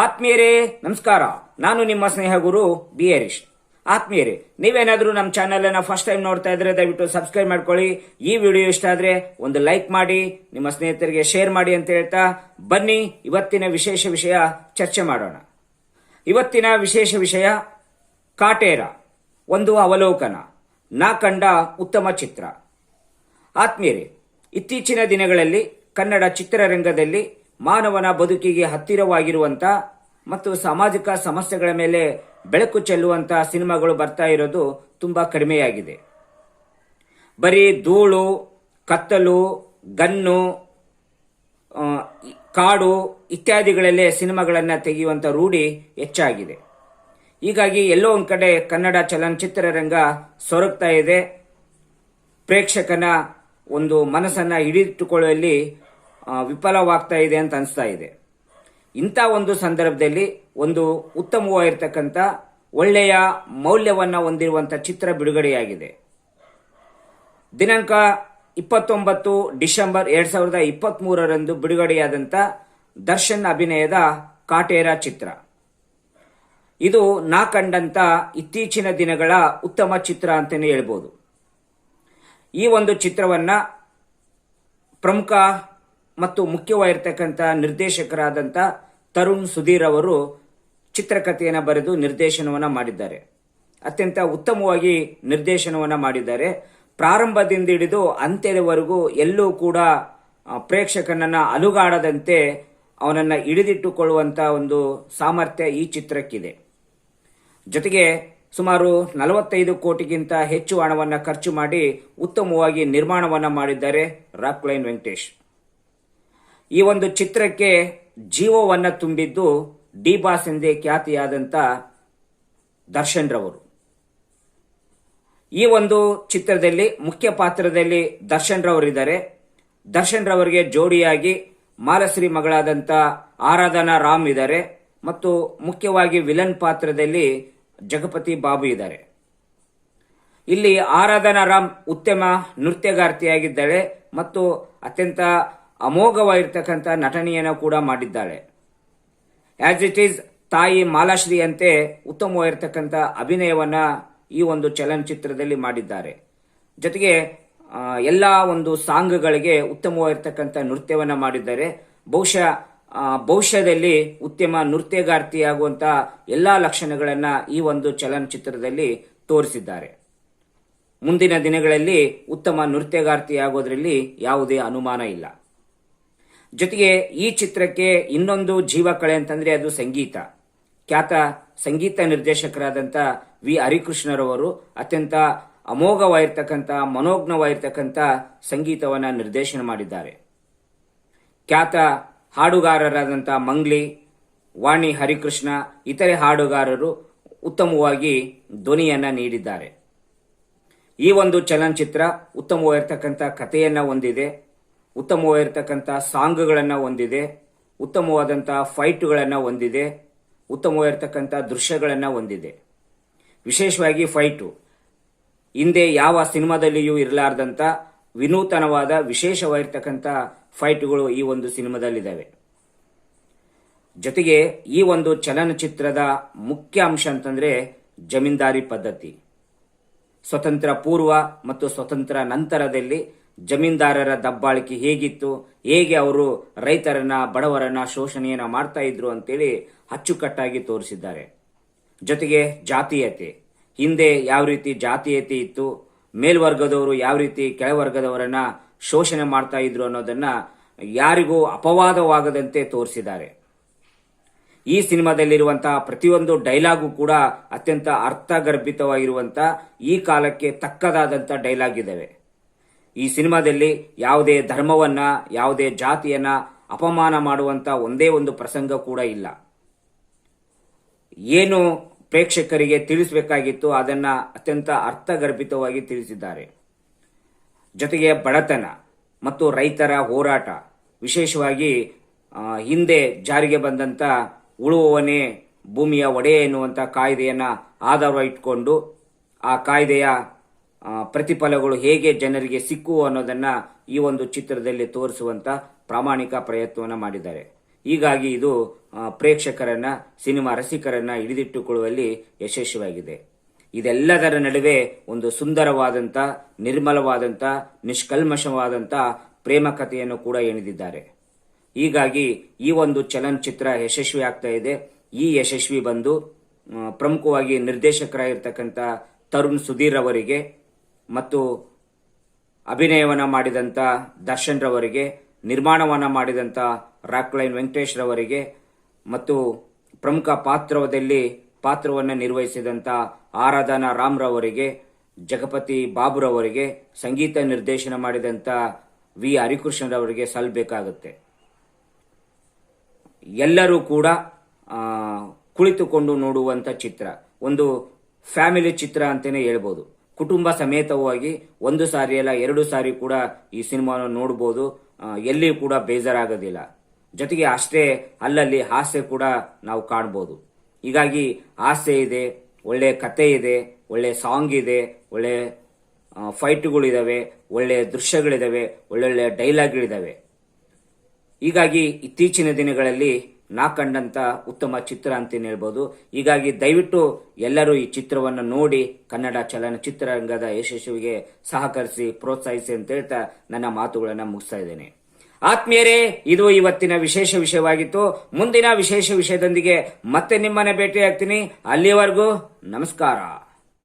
ಆತ್ಮೀಯರೇ, ನಮಸ್ಕಾರ. ನಾನು ನಿಮ್ಮ ಸ್ನೇಹ ಗುರು ಬಿ. ಹರೀಶ್. ಆತ್ಮೀಯರೇ, ನೀವೇನಾದ್ರೂ ನಮ್ಮ ಚಾನೆಲ್ ಅನ್ನ ಫಸ್ಟ್ ಟೈಮ್ ನೋಡ್ತಾ ಇದ್ರೆ ದಯವಿಟ್ಟು ಸಬ್ಸ್ಕ್ರೈಬ್ ಮಾಡ್ಕೊಳ್ಳಿ. ಈ ವಿಡಿಯೋ ಇಷ್ಟ ಆದ್ರೆ ಒಂದು ಲೈಕ್ ಮಾಡಿ, ನಿಮ್ಮ ಸ್ನೇಹಿತರಿಗೆ ಶೇರ್ ಮಾಡಿ ಅಂತ ಹೇಳ್ತಾ ಬನ್ನಿ, ಇವತ್ತಿನ ವಿಶೇಷ ವಿಷಯ ಚರ್ಚೆ ಮಾಡೋಣ. ಇವತ್ತಿನ ವಿಶೇಷ ವಿಷಯ ಕಾಟೇರ, ಒಂದು ಅವಲೋಕನ, ನಾ ಕಂಡ ಉತ್ತಮ ಚಿತ್ರ. ಆತ್ಮೀಯರೇ, ಇತ್ತೀಚಿನ ದಿನಗಳಲ್ಲಿ ಕನ್ನಡ ಚಿತ್ರರಂಗದಲ್ಲಿ ಮಾನವನ ಬದುಕಿಗೆ ಹತ್ತಿರವಾಗಿರುವಂತ ಮತ್ತು ಸಾಮಾಜಿಕ ಸಮಸ್ಯೆಗಳ ಮೇಲೆ ಬೆಳಕು ಚೆಲ್ಲುವಂತ ಸಿನಿಮಾಗಳು ಬರ್ತಾ ಇರೋದು ತುಂಬಾ ಕಡಿಮೆಯಾಗಿದೆ. ಬರೀ ಧೂಳು, ಕತ್ತಲು, ಗನ್ನು ಕಾಡು ಇತ್ಯಾದಿಗಳಲ್ಲೇ ಸಿನಿಮಾಗಳನ್ನ ತೆಗೆಯುವಂತ ರೂಢಿ ಹೆಚ್ಚಾಗಿದೆ. ಹೀಗಾಗಿ ಎಲ್ಲೋ ಒಂದ್ ಕಡೆ ಕನ್ನಡ ಚಲನಚಿತ್ರರಂಗ ಸೊರಗ್ತಾ ಇದೆ. ಪ್ರೇಕ್ಷಕನ ಒಂದು ಮನಸ್ಸನ್ನ ಹಿಡಿದಿಟ್ಟುಕೊಳ್ಳುವಲ್ಲಿ ವಿಫಲವಾಗ್ತಾ ಇದೆ ಅಂತ ಅನಿಸ್ತಾ ಇದೆ. ಇಂಥ ಒಂದು ಸಂದರ್ಭದಲ್ಲಿ ಒಂದು ಉತ್ತಮವಾಗಿರ್ತಕ್ಕಂಥ ಒಳ್ಳೆಯ ಮೌಲ್ಯವನ್ನು ಹೊಂದಿರುವಂಥ ಚಿತ್ರ ಬಿಡುಗಡೆಯಾಗಿದೆ. ದಿನಾಂಕ ಇಪ್ಪತ್ತೊಂಬತ್ತು ಡಿಸೆಂಬರ್ ಎರಡು ಸಾವಿರದ ಇಪ್ಪತ್ತ್ಮೂರರಂದು ಬಿಡುಗಡೆಯಾದಂಥ ದರ್ಶನ್ ಅಭಿನಯದ ಕಾಟೇರ ಚಿತ್ರ. ಇದು ನಾ ಕಂಡಂತ ಇತ್ತೀಚಿನ ದಿನಗಳ ಉತ್ತಮ ಚಿತ್ರ ಅಂತಲೇ ಹೇಳ್ಬೋದು. ಈ ಒಂದು ಚಿತ್ರವನ್ನ ಪ್ರಮುಖ ಮತ್ತು ಮುಖ್ಯವಾಗಿರ್ತಕ್ಕಂಥ ನಿರ್ದೇಶಕರಾದಂಥ ತರುಣ್ ಸುಧೀರ್ ಅವರು ಚಿತ್ರಕಥೆಯನ್ನು ಬರೆದು ನಿರ್ದೇಶನವನ್ನು ಮಾಡಿದ್ದಾರೆ. ಅತ್ಯಂತ ಉತ್ತಮವಾಗಿ ನಿರ್ದೇಶನವನ್ನು ಮಾಡಿದ್ದಾರೆ. ಪ್ರಾರಂಭದಿಂದ ಹಿಡಿದು ಅಂತ್ಯದವರೆಗೂ ಎಲ್ಲೂ ಕೂಡ ಪ್ರೇಕ್ಷಕನನ್ನು ಅಲುಗಾಡದಂತೆ ಅವನನ್ನು ಹಿಡಿದಿಟ್ಟುಕೊಳ್ಳುವಂಥ ಒಂದು ಸಾಮರ್ಥ್ಯ ಈ ಚಿತ್ರಕ್ಕಿದೆ. ಜೊತೆಗೆ ಸುಮಾರು ನಲವತ್ತೈದು ಕೋಟಿಗಿಂತ ಹೆಚ್ಚು ಹಣವನ್ನು ಖರ್ಚು ಮಾಡಿ ಉತ್ತಮವಾಗಿ ನಿರ್ಮಾಣವನ್ನು ಮಾಡಿದ್ದಾರೆ ರಾಕ್ಲೈನ್ ವೆಂಕಟೇಶ್. ಈ ಒಂದು ಚಿತ್ರಕ್ಕೆ ಜೀವವನ್ನ ತುಂಬಿದ್ದು ಡಿ ಬಾಸ್ ಎಂದೇ ಖ್ಯಾತಿಯಾದಂತ ದರ್ಶನ್ ರವರು ಈ ಒಂದು ಚಿತ್ರದಲ್ಲಿ, ಮುಖ್ಯ ಪಾತ್ರದಲ್ಲಿ ದರ್ಶನ್ ರವರಿದ್ದಾರೆ ದರ್ಶನ್ ರವರಿಗೆ ಜೋಡಿಯಾಗಿ ಮಾಲಶ್ರೀ ಮಗಳಾದಂತ ಆರಾಧನಾ ರಾಮ್ ಇದ್ದಾರೆ. ಮತ್ತು ಮುಖ್ಯವಾಗಿ ವಿಲನ್ ಪಾತ್ರದಲ್ಲಿ ಜಗಪತಿ ಬಾಬು ಇದ್ದಾರೆ. ಇಲ್ಲಿ ಆರಾಧನಾ ರಾಮ್ ಉತ್ತಮ ನೃತ್ಯಗಾರ್ತಿಯಾಗಿದ್ದಾಳೆ. ಮತ್ತು ಅತ್ಯಂತ ಅಮೋಘವಾಗಿರ್ತಕ್ಕಂಥ ನಟನೆಯನ್ನು ಕೂಡ ಮಾಡಿದ್ದಾಳೆ ಆಸ್ ಇಟ್ ಈಸ್ ತಾಯಿ ಮಾಲಾಶ್ರೀ ಅಂತೆ ಉತ್ತಮವಾಗಿರ್ತಕ್ಕಂಥ ಅಭಿನಯವನ್ನ ಈ ಒಂದು ಚಲನಚಿತ್ರದಲ್ಲಿ ಮಾಡಿದ್ದಾರೆ. ಜೊತೆಗೆ ಎಲ್ಲ ಒಂದು ಸಾಂಗ್ಗಳಿಗೆ ಉತ್ತಮವಾಗಿರ್ತಕ್ಕಂಥ ನೃತ್ಯವನ್ನು ಮಾಡಿದ್ದಾರೆ. ಬಹುಶಃ ಭವಿಷ್ಯದಲ್ಲಿ ಉತ್ತಮ ನೃತ್ಯಗಾರ್ತಿಯಾಗುವಂಥ ಎಲ್ಲ ಲಕ್ಷಣಗಳನ್ನ ಈ ಒಂದು ಚಲನಚಿತ್ರದಲ್ಲಿ ತೋರಿಸಿದ್ದಾರೆ. ಮುಂದಿನ ದಿನಗಳಲ್ಲಿ ಉತ್ತಮ ನೃತ್ಯಗಾರ್ತಿಯಾಗೋದ್ರಲ್ಲಿ ಯಾವುದೇ ಅನುಮಾನ ಇಲ್ಲ. ಜೊತೆಗೆ ಈ ಚಿತ್ರಕ್ಕೆ ಇನ್ನೊಂದು ಜೀವ ಕಳೆ ಅಂತಂದ್ರೆ ಅದು ಸಂಗೀತ. ಖ್ಯಾತ ಸಂಗೀತ ನಿರ್ದೇಶಕರಾದಂಥ ವಿ. ಹರಿಕೃಷ್ಣರವರು ಅತ್ಯಂತ ಅಮೋಘವಾಗಿರ್ತಕ್ಕಂಥ, ಮನೋಜ್ಞವಾಗಿರ್ತಕ್ಕಂಥ ಸಂಗೀತವನ್ನ ನಿರ್ದೇಶನ ಮಾಡಿದ್ದಾರೆ. ಖ್ಯಾತ ಹಾಡುಗಾರರಾದಂಥ ಮಂಗ್ಲಿ, ವಾಣಿ ಹರಿಕೃಷ್ಣ, ಇತರೆ ಹಾಡುಗಾರರು ಉತ್ತಮವಾಗಿ ಧ್ವನಿಯನ್ನ ನೀಡಿದ್ದಾರೆ. ಈ ಒಂದು ಚಲನಚಿತ್ರ ಉತ್ತಮವಾಗಿರ್ತಕ್ಕಂಥ ಕಥೆಯನ್ನ ಹೊಂದಿದೆ. ಉತ್ತಮವಾಗಿರ್ತಕ್ಕಂಥ ಸಾಂಗ್ಗಳನ್ನು ಹೊಂದಿದೆ, ಉತ್ತಮವಾದಂಥ ಫೈಟ್ಗಳನ್ನ ಹೊಂದಿದೆ, ಉತ್ತಮವಾಗಿರ್ತಕ್ಕಂಥ ದೃಶ್ಯಗಳನ್ನ ಹೊಂದಿದೆ. ವಿಶೇಷವಾಗಿ ಫೈಟು. ಹಿಂದೆ ಯಾವ ಸಿನಿಮಾದಲ್ಲಿಯೂ ಇರಲಾರ್ದಂಥ ವಿನೂತನವಾದ, ವಿಶೇಷವಾಗಿರ್ತಕ್ಕಂಥ ಫೈಟ್ಗಳು ಈ ಒಂದು ಸಿನಿಮಾದಲ್ಲಿದ್ದಾವೆ. ಜೊತೆಗೆ ಈ ಒಂದು ಚಲನಚಿತ್ರದ ಮುಖ್ಯ ಅಂಶ ಅಂತಂದ್ರೆ ಜಮೀನ್ದಾರಿ ಪದ್ಧತಿ. ಸ್ವತಂತ್ರ ಪೂರ್ವ ಮತ್ತು ಸ್ವತಂತ್ರ ನಂತರದಲ್ಲಿ ಜಮೀನ್ದಾರರ ದಬ್ಬಾಳಿಕೆ ಹೇಗಿತ್ತು? ಹೇಗೆ ಅವರು ರೈತರನ್ನ, ಬಡವರನ್ನ ಶೋಷಣೆಯನ್ನ ಮಾಡ್ತಾ ಇದ್ರು ಅಂತೇಳಿ ಅಚ್ಚುಕಟ್ಟಾಗಿ ತೋರಿಸಿದ್ದಾರೆ. ಜೊತೆಗೆ ಜಾತೀಯತೆ. ಹಿಂದೆ ಯಾವ ರೀತಿ ಜಾತೀಯತೆ ಇತ್ತು? ಮೇಲ್ವರ್ಗದವರು ಯಾವ ರೀತಿ ಕೆಳವರ್ಗದವರನ್ನ ಶೋಷಣೆ ಮಾಡ್ತಾ ಇದ್ರು ಅನ್ನೋದನ್ನ ಯಾರಿಗೂ ಅಪವಾದವಾಗದಂತೆ ತೋರಿಸಿದ್ದಾರೆ. ಈ ಸಿನಿಮಾದಲ್ಲಿರುವಂತಹ ಪ್ರತಿಯೊಂದು ಡೈಲಾಗು ಕೂಡ ಅತ್ಯಂತ ಅರ್ಥಗರ್ಭಿತವಾಗಿರುವಂತ ಈ ಕಾಲಕ್ಕೆ ತಕ್ಕದಾದಂತ ಡೈಲಾಗ್ ಇದಾವೆ. ಈ ಸಿನಿಮಾದಲ್ಲಿ ಯಾವುದೇ ಧರ್ಮವನ್ನ, ಯಾವುದೇ ಜಾತಿಯನ್ನ ಅಪಮಾನ ಮಾಡುವಂತ ಒಂದೇ ಒಂದು ಪ್ರಸಂಗ ಕೂಡ ಇಲ್ಲ. ಏನು ಪ್ರೇಕ್ಷಕರಿಗೆ ತಿಳಿಸಬೇಕಾಗಿತ್ತು ಅದನ್ನ ಅತ್ಯಂತ ಅರ್ಥಗರ್ಭಿತವಾಗಿ ತಿಳಿಸಿದ್ದಾರೆ. ಜೊತೆಗೆ ಬಡತನ ಮತ್ತು ರೈತರ ಹೋರಾಟ, ವಿಶೇಷವಾಗಿ ಹಿಂದೆ ಜಾರಿಗೆ ಬಂದಂತ ಉಳುವವನೇ ಭೂಮಿಯ ಒಡೆಯ ಕಾಯ್ದೆಯನ್ನ ಆಧಾರ ಇಟ್ಕೊಂಡು ಆ ಕಾಯ್ದೆಯ ಪ್ರತಿಫಲಗಳು ಹೇಗೆ ಜನರಿಗೆ ಸಿಕ್ಕು ಅನ್ನೋದನ್ನ ಈ ಒಂದು ಚಿತ್ರದಲ್ಲಿ ತೋರಿಸುವಂತ ಪ್ರಾಮಾಣಿಕ ಪ್ರಯತ್ನವನ್ನ ಮಾಡಿದ್ದಾರೆ. ಹೀಗಾಗಿ ಇದು ಪ್ರೇಕ್ಷಕರನ್ನ, ಸಿನಿಮಾ ರಸಿಕರನ್ನ ಹಿಡಿದಿಟ್ಟುಕೊಳ್ಳುವಲ್ಲಿ ಯಶಸ್ವಿಯಾಗಿದೆ. ಇದೆಲ್ಲದರ ನಡುವೆ ಒಂದು ಸುಂದರವಾದಂತ, ನಿರ್ಮಲವಾದಂತ, ನಿಷ್ಕಲ್ಮಶವಾದಂತ ಪ್ರೇಮ ಕಥೆಯನ್ನು ಕೂಡ ಎಣಿದಿದ್ದಾರೆ. ಹೀಗಾಗಿ ಈ ಒಂದು ಚಲನಚಿತ್ರ ಯಶಸ್ವಿ ಆಗ್ತಾ ಇದೆ. ಈ ಯಶಸ್ವಿ ಬಂದು ಪ್ರಮುಖವಾಗಿ ನಿರ್ದೇಶಕರಾಗಿರ್ತಕ್ಕಂಥ ತರುಣ್ ಸುಧೀರ್ ಅವರಿಗೆ ಮತ್ತು ಅಭಿನಯವನ್ನು ಮಾಡಿದಂಥ ದರ್ಶನ್ ರವರಿಗೆ, ನಿರ್ಮಾಣವನ್ನ ಮಾಡಿದಂತ ರಾಕ್ಲೈನ್ ವೆಂಕಟೇಶ್ ರವರಿಗೆ ಮತ್ತು ಪ್ರಮುಖ ಪಾತ್ರದಲ್ಲಿ ಪಾತ್ರವನ್ನು ನಿರ್ವಹಿಸಿದಂಥ ಆರಾಧನಾ ರಾಮ್ ರವರಿಗೆ, ಜಗಪತಿ ಬಾಬುರವರಿಗೆ ಸಂಗೀತ ನಿರ್ದೇಶನ ಮಾಡಿದಂಥ ವಿ ಹರಿಕೃಷ್ಣರವರಿಗೆ ಸಲ್ಲಬೇಕಾಗುತ್ತೆ ಎಲ್ಲರೂ ಕೂಡ ಕುಳಿತುಕೊಂಡು ನೋಡುವಂಥ ಚಿತ್ರ. ಒಂದು ಫ್ಯಾಮಿಲಿ ಚಿತ್ರ ಅಂತಲೇ ಹೇಳ್ಬೋದು. ಕುಟುಂಬ ಸಮೇತವಾಗಿ ಒಂದು ಸಾರಿ ಅಲ್ಲ, ಎರಡು ಸಾರಿ ಕೂಡ ಈ ಸಿನಿಮಾವನ್ನು ನೋಡಬಹುದು ಎಲ್ಲಿ ಕೂಡ ಬೇಜಾರಾಗೋದಿಲ್ಲ. ಜೊತೆಗೆ ಅಷ್ಟೇ ಅಲ್ಲಲ್ಲಿ ಹಾಸ್ಯ ಕೂಡ ನಾವು ಕಾಣಬಹುದು ಹೀಗಾಗಿ ಹಾಸ್ಯ ಇದೆ, ಒಳ್ಳೆ ಕತೆ ಇದೆ, ಒಳ್ಳೆ ಸಾಂಗ್ ಇದೆ, ಒಳ್ಳೆ ಫೈಟ್ಗಳಿದಾವೆ, ಒಳ್ಳೆ ದೃಶ್ಯಗಳಿದಾವೆ, ಒಳ್ಳೊಳ್ಳೆ ಡೈಲಾಗ್ಗಳಿದಾವೆ. ಹೀಗಾಗಿ ಇತ್ತೀಚಿನ ದಿನಗಳಲ್ಲಿ ನಾ ಕಂಡಂತ ಉತ್ತಮ ಚಿತ್ರ ಅಂತ ಹೇಳ್ಬೋದು. ಹೀಗಾಗಿ ದಯವಿಟ್ಟು ಎಲ್ಲರೂ ಈ ಚಿತ್ರವನ್ನು ನೋಡಿ ಕನ್ನಡ ಚಲನಚಿತ್ರರಂಗದ ಯಶಸ್ವಿಗೆ ಸಹಕರಿಸಿ, ಪ್ರೋತ್ಸಾಹಿಸಿ ಅಂತ ಹೇಳ್ತಾ ನನ್ನ ಮಾತುಗಳನ್ನು ಮುಗಿಸ್ತಾ ಇದ್ದೇನೆ. ಆತ್ಮೀಯರೇ, ಇದು ಇವತ್ತಿನ ವಿಶೇಷ ವಿಷಯವಾಗಿತ್ತು. ಮುಂದಿನ ವಿಶೇಷ ವಿಷಯದೊಂದಿಗೆ ಮತ್ತೆ ನಿಮ್ಮನ್ನ ಭೇಟಿಯಾಗ್ತೀನಿ. ಅಲ್ಲಿವರೆಗೂ ನಮಸ್ಕಾರ.